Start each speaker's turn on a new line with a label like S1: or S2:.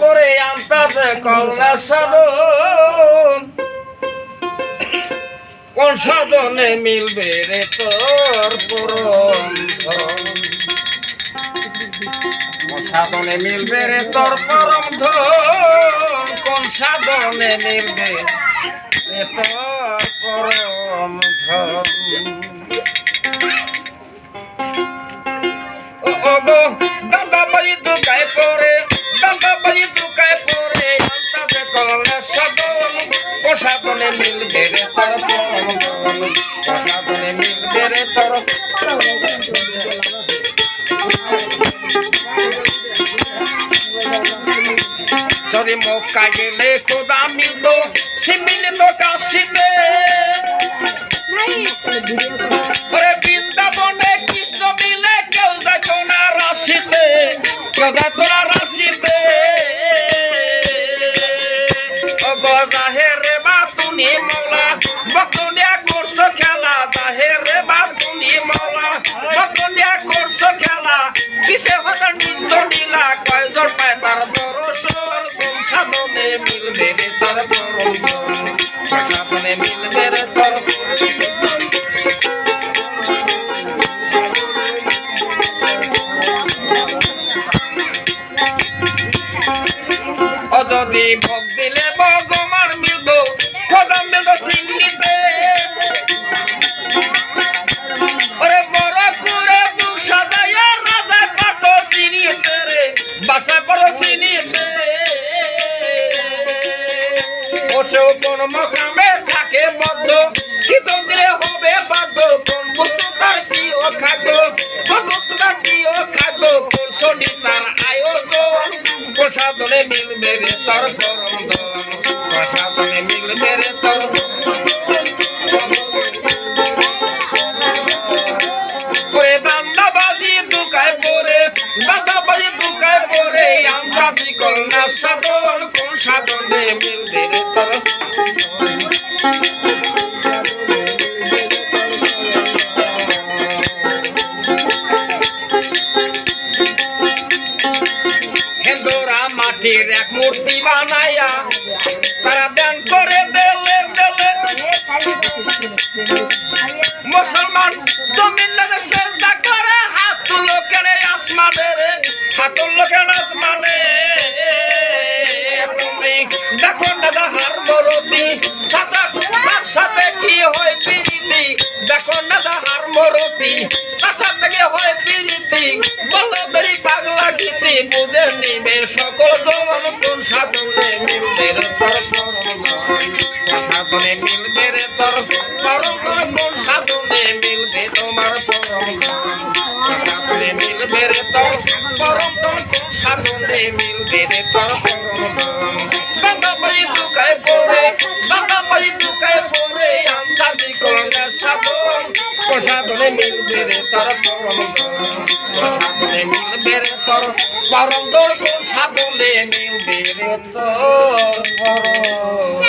S1: পরে আনতাছে কল্লা সাধন। কোন সাধনে মিলবে রে তোর পরম সাধনে মিলবে রে তোর পরম ধন? কোন সাধনে মিলবে রে তোর পরম ধন? ও গো, দাদা বাই দুকায় পরে বাই দুকায় পরে আনতাছে কল্লা সাধন কোন সাধনে মিলবে রে তোর সাধনে মিলবে রে তোর যদি মক্কা গেলে খোদা মিলত সে মিলিত কাশিতে ওরে বৃন্দাবনে কৃষ্ণ মিলে কেউ দেখো না রাশিতে। কেউ দেখো ও রে বা তুমি মৌলা। বকুনিয়া করছ খেলা জাহেরে বা তুমি মৌলা। বকুনিয়া করছ খেলা, কিসে হতা নিন্দ নীলা? কয়জন পায় তার বড় সর কোন মনে মিলবে রে তার বড় মিলবে রে তোর যদি ভোগ দিলে ভগবান মিলব খোদা মিলব সিন্নিতে ওরে বড় করে বুক সাজাইয়া রাজা কত চিনিতে রে, বাসা বড় চিনিতে মকামে থাকে ও খাদ্য কোন বস্তু তার কি ও খাদ্য কোন শনি তার আয়োজন প্রসাদনে মিলবে রে তার পরম ধন প্রসাদনে মিলবে রে তার ওরে দান্দা বাজি দুকায় পরে দান্দা দুকায় পরে আমরা বিকল না সাধন কোন সাধনে মিলবে রে তার হেন্দোরা মাটির এক মূর্তি বানাইয়া তারা দান করে দেলে দেলে। মুসলমান জমিন লাগে চেষ্টা করে, হাত তুলো কেনে আসমানে হাত তুলো আসমানে। তুমি দেখো দাদা হার মরতি বেরি পাগলা গীতি, বুঝে নিবে সকল জমন কোন সাধনে মিলবে রে তোর সাধনে মিলবে রে তোর পরম কোন সাধনে মিলবে তোমার পরম মিলবে রে তোর পরম কোন সাধনে মিলবে রে তোর পরম বাবা পাই দুকায় পড়ে, বাবা পাই দুকায় পড়ে আমদাদি করলে সাধন সাধনে মিলবে রে তোর পরম সাধনে মিলবে রে তোর পরম তোর সাধনে মিলবে রে তোর পরম